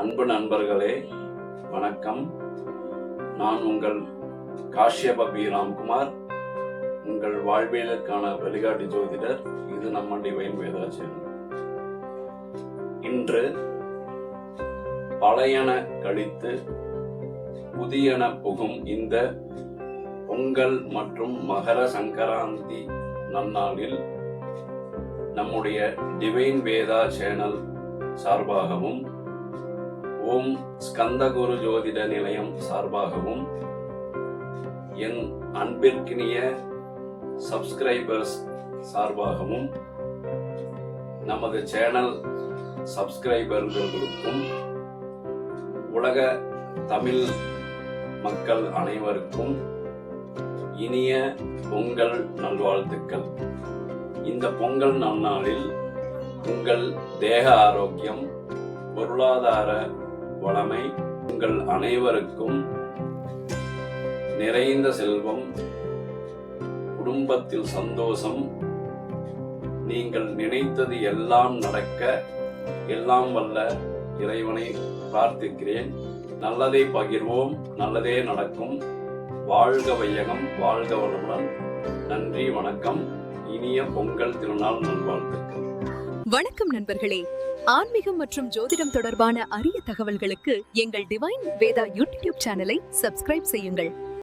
அன்பு நண்பர்களே வணக்கம். நான் உங்கள் காஷ்யப பி. ராம்குமார். உங்கள் வாழ்வியலுக்கான வழிகாட்டு ஜோதிடர் இது நம்ம டிவைன் வேதாச்சலம் இன்று பழையன கழித்து புதியன புகும் இந்த பொங்கல் மற்றும் மகர சங்கராந்தி நன்னாளில் நம்முடைய டிவைன் வேதா சேனல் சார்பாகவும் ஓம் ஸ்கந்தகுரு ஜோதிட நிலையம் சார்பாகவும் என் அன்பிற்கினிய சப்ஸ்கிரைபர்ஸ் சார்பாகவும் நமது சேனல் சப்ஸ்கிரைபர்களுக்கும் உலக தமிழ் மக்கள் அனைவருக்கும் இனிய பொங்கல் நல்வாழ்த்துக்கள். இந்த பொங்கல் நன்னாளில் உங்கள் தேக ஆரோக்கியம் பொருளாதார வளமை. உங்கள் அனைவருக்கும் நிறைந்த செல்வம் குடும்பத்தில் சந்தோஷம். நீங்கள் நினைத்தது எல்லாம் நடக்க எல்லாம் வல்ல இறைவனை பிரார்த்திக்கிறேன். நல்லதை பகிர்வோம் நல்லதே நடக்கும். வாழ்க வையகம் வாழ்க வளமுடன். நன்றி வணக்கம். இனிய பொங்கல் திருநாள் நல்வாழ்த்துக்கள். வணக்கம் நண்பர்களே. ஆன்மீகம் மற்றும் ஜோதிடம் தொடர்பான அரிய தகவல்களுக்கு எங்கள் டிவைன் வேதா யூடியூப் சேனலை சப்ஸ்கிரைப் செய்யுங்கள்.